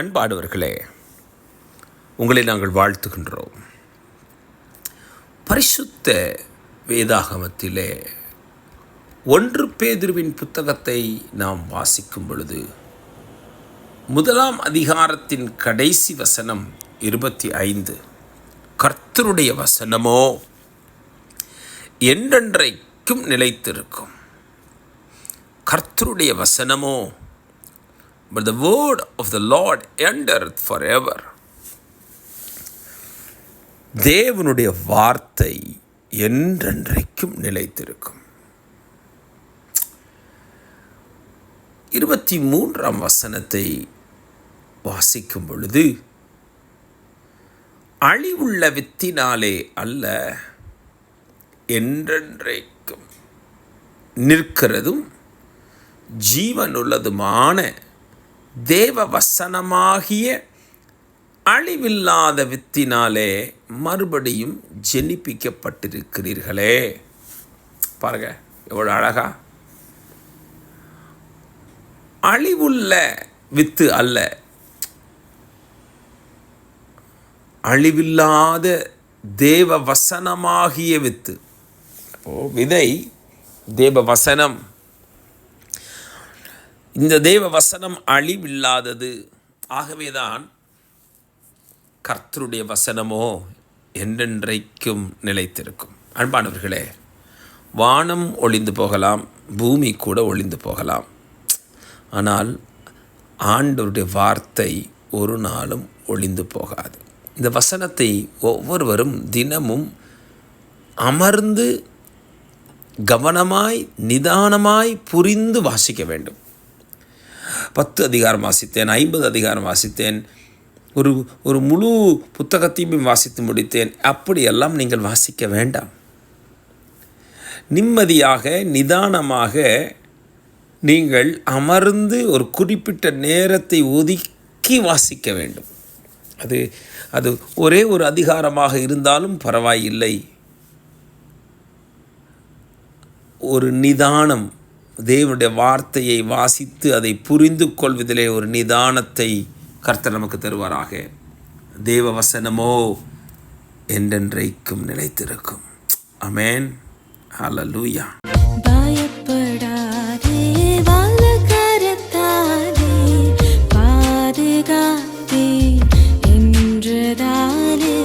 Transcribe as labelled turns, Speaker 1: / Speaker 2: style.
Speaker 1: அன்பானவர்களே உங்களை நாங்கள் வாழ்த்துகின்றோம். பரிசுத்த வேதாகமத்திலே ஒன்று பேதிருவின் புத்தகத்தை நாம் வாசிக்கும் பொழுது முதலாம் அதிகாரத்தின் கடைசி வசனம் இருபத்தி ஐந்து கர்த்தருடைய வசனமோ என்றென்றைக்கும் நிலைத்திருக்கும். கர்த்தருடைய வசனமோ but the word of the Lord endureth forever. தேவனுடைய வார்த்தை என்றென்றைக்கும் நிலைத்திருக்கும் இருபத்தி மூன்றாம் வசனத்தை வாசிக்கும் பொழுது அழிவுள்ள வித்தினாலே அல்ல என்றென்றைக்கும் நிற்கிறதும் ஜீவனுள்ளதுமான தேவ வசனமாகிய அழிவில்லாத வித்தினாலே மறுபடியும் ஜெனிப்பிக்கப்பட்டிருக்கிறீர்களே. பாருங்க எவ்வளோ அழகா. அழிவுள்ள வித்து அல்ல. அழிவில்லாத தேவ வசனமாகிய வித்து. ஓ விதை தேவ வசனம் இந்த தேவ வசனம் அழிவில்லாதது. ஆகவேதான் கர்த்தருடைய வசனமோ என்றென்றைக்கும் நிலைத்திருக்கும். அன்பானவர்களே வானம் ஒளிந்து போகலாம் பூமி கூட ஒளிந்து போகலாம். ஆனால் ஆண்டவருடைய வார்த்தை ஒரு நாளும் ஒளிந்து போகாது. இந்த வசனத்தை ஒவ்வொருவரும் தினமும் அமர்ந்து கவனமாய் நிதானமாய் புரிந்து வாசிக்க வேண்டும். பத்து அதிகாரம் வாசித்தேன் ஐம்பது அதிகாரம் வாசித்தேன் ஒரு ஒரு முழு புத்தகத்தையும் வாசித்து முடித்தேன். அப்படியெல்லாம் நீங்கள் வாசிக்க வேண்டாம். நிம்மதியாக நிதானமாக நீங்கள் அமர்ந்து ஒரு குறிப்பிட்ட நேரத்தை ஒதுக்கி வாசிக்க வேண்டும். அது அது ஒரே ஒரு அதிகாரமாக இருந்தாலும் பரவாயில்லை. ஒரு நிதானம் தேவனுடைய வார்த்தையை வாசித்து அதை புரிந்து கொள்வதிலே ஒரு நிதானத்தை கர்த்தர் நமக்கு தருவாராக. தேவ வசனமோ என்றென்றைக்கும் நிலைத்திருக்கும். அமேன் ஹலலூயா என்றதாலே